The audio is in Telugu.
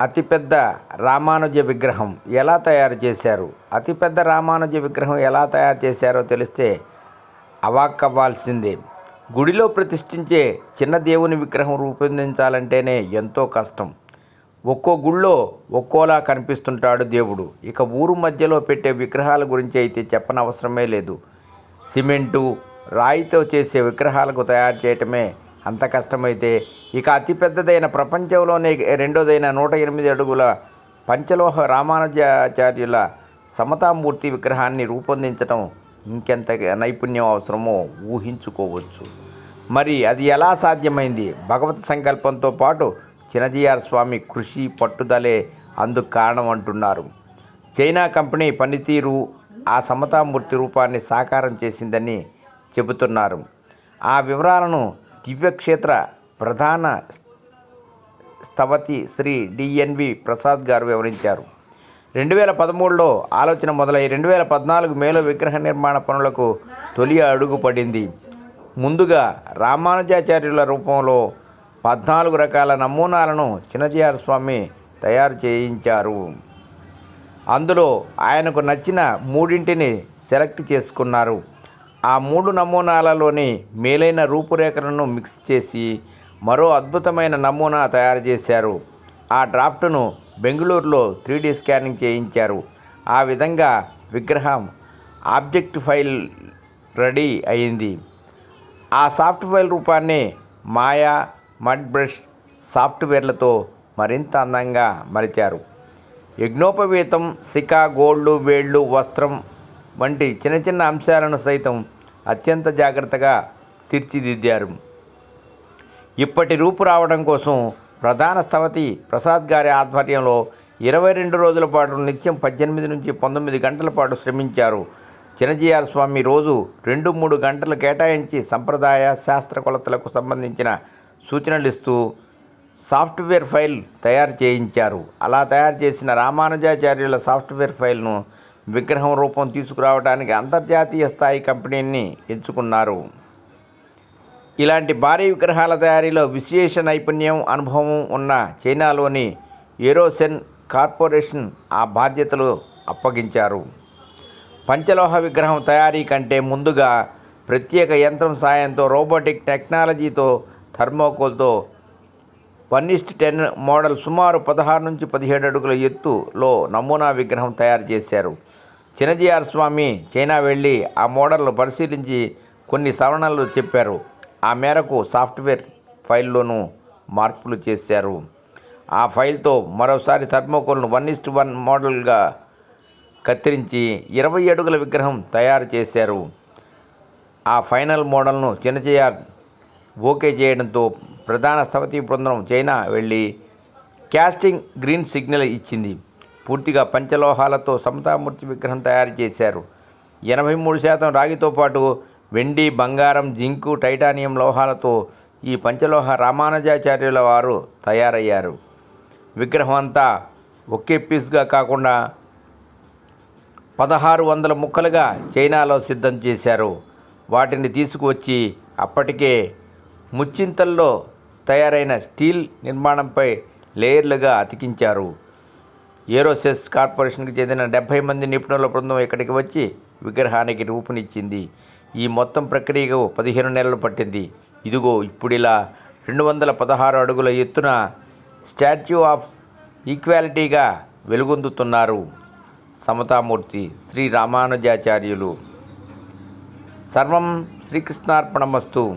అతిపెద్ద రామానుజ విగ్రహం ఎలా తయారు చేశారు? అతిపెద్ద రామానుజ విగ్రహం ఎలా తయారు చేశారో తెలిస్తే అవాక్కవ్వాల్సిందే. గుడిలో ప్రతిష్ఠించే చిన్న దేవుని విగ్రహం రూపొందించాలంటేనే ఎంతో కష్టం. ఒక్కో గుళ్ళో ఒక్కోలా కనిపిస్తుంటాడు దేవుడు. ఇక ఊరు మధ్యలో పెట్టే విగ్రహాల గురించి అయితే చెప్పనవసరమే లేదు. సిమెంటు రాయితో చేసే విగ్రహాలకు తయారు చేయటమే అంత కష్టమైతే ఇక అతిపెద్దదైన ప్రపంచంలోనే రెండోదైన నూట ఎనిమిది అడుగుల పంచలోహ రామానుజాచార్యుల సమతామూర్తి విగ్రహాన్ని రూపొందించడం ఇంకెంత నైపుణ్యం అవసరమో ఊహించుకోవచ్చు. మరి అది ఎలా సాధ్యమైంది? భగవత్ సంకల్పంతో పాటు చినజీఆర్ స్వామి కృషి పట్టుదలే అందుకు కారణం అంటున్నారు. చైనా కంపెనీ పనితీరు ఆ సమతామూర్తి రూపాన్ని సాకారం చేసిందని చెబుతున్నారు. ఆ వివరాలను దివ్యక్షేత్ర ప్రధాన స్థవతి శ్రీ డిఎన్వి ప్రసాద్ గారు వివరించారు. రెండు వేల పదమూడులో ఆలోచన మొదలై రెండు వేల పద్నాలుగు మేలో విగ్రహ నిర్మాణ పనులకు తొలి అడుగు పడింది. ముందుగా రామానుజాచార్యుల రూపంలో పద్నాలుగు రకాల నమూనాలను చిన్నజీఆర్ స్వామి తయారు చేయించారు. అందులో ఆయనకు నచ్చిన మూడింటిని సెలెక్ట్ చేసుకున్నారు. ఆ మూడు నమూనాలలోని మేలైన రూపురేఖలను మిక్స్ చేసి మరో అద్భుతమైన నమూనా తయారు చేశారు. ఆ డ్రాఫ్ట్ను బెంగళూరులో త్రీ స్కానింగ్ చేయించారు. ఆ విధంగా విగ్రహం ఆబ్జెక్ట్ ఫైల్ రెడీ అయింది. ఆ సాఫ్ట్ ఫైల్ రూపాన్ని మాయా మడ్ బ్రష్ సాఫ్ట్వేర్లతో మరింత అందంగా మలిచారు. యజ్ఞోపవీతం సికా గోళ్ళు వేళ్ళు వస్త్రం వంటి చిన్న చిన్న అంశాలను సైతం అత్యంత జాగ్రత్తగా తీర్చిదిద్దారు. ఇప్పటి రూపు రావడం కోసం ప్రధాన స్థవతి ప్రసాద్ గారి ఆధ్వర్యంలో ఇరవై రెండు రోజుల పాటు నిత్యం పద్దెనిమిది నుంచి పంతొమ్మిది గంటల పాటు శ్రమించారు. చినజీఆర్ స్వామి రోజు రెండు మూడు గంటలు కేటాయించి సంప్రదాయ శాస్త్ర కొలతలకు సంబంధించిన సూచనలు ఇస్తూ సాఫ్ట్వేర్ ఫైల్ తయారు చేయించారు. అలా తయారు చేసిన రామానుజాచార్యుల సాఫ్ట్వేర్ ఫైల్ను విగ్రహం రూపం తీసుకురావడానికి అంతర్జాతీయ స్థాయి కంపెనీని ఎంచుకున్నారు. ఇలాంటి భారీ విగ్రహాల తయారీలో విశేష నైపుణ్యం అనుభవం ఉన్న చైనాలోని ఏరోసెన్ కార్పొరేషన్ ఆ బాధ్యతలు అప్పగించారు. పంచలోహ విగ్రహం తయారీ కంటే ముందుగా ప్రత్యేక యంత్రం సాయంతో రోబోటిక్ టెక్నాలజీతో థర్మోకోల్తో one is to ten model సుమారు పదహారు నుంచి పదిహేడు అడుగుల ఎత్తులో నమూనా విగ్రహం తయారు చేశారు. చినజీఆర్ స్వామి చైనా వెళ్ళి ఆ మోడల్ను పరిశీలించి కొన్ని సవరణలు చెప్పారు. ఆ మేరకు సాఫ్ట్వేర్ ఫైల్లోనూ మార్పులు చేశారు. ఆ ఫైల్తో మరోసారి థర్మోకోల్ను వన్ ఇస్ట్ వన్ మోడల్గా కత్తిరించి ఇరవై అడుగుల విగ్రహం తయారు చేశారు. ఆ ఫైనల్ మోడల్ను చిన్నచేయార్ ఓకే చేయడంతో ప్రధాన స్థపతి బృందం చైనా వెళ్ళి క్యాస్టింగ్ గ్రీన్ సిగ్నల్ ఇచ్చింది. పూర్తిగా పంచలోహాలతో సమతామూర్తి విగ్రహం తయారు చేశారు. ఎనభై మూడు శాతం రాగితో పాటు వెండి బంగారం జింకు టైటానియం లోహాలతో ఈ పంచలోహ రామానుజాచార్యుల వారు తయారయ్యారు. విగ్రహం అంతా ఒకే పీస్గా కాకుండా పదహారు వందల ముక్కలుగా చైనాలో సిద్ధం చేశారు. వాటిని తీసుకువచ్చి అప్పటికే ముచ్చింతల్లో తయారైన స్టీల్ నిర్మాణంపై లేయర్లుగా అతికించారు. ఏరోసెస్ కార్పొరేషన్కి చెందిన డెబ్భై మంది నిపుణుల బృందం ఇక్కడికి వచ్చి విగ్రహానికి రూపునిచ్చింది. ఈ మొత్తం ప్రక్రియకు పదిహేను నెలలు పట్టింది. ఇదిగో ఇప్పుడిలా రెండు వందల పదహారు అడుగుల ఎత్తున స్టాచ్యూ ఆఫ్ ఈక్వాలిటీగా వెలుగొందుతున్నారు సమతామూర్తి శ్రీ రామానుజాచార్యులు. సర్వం శ్రీకృష్ణార్పణమస్తు.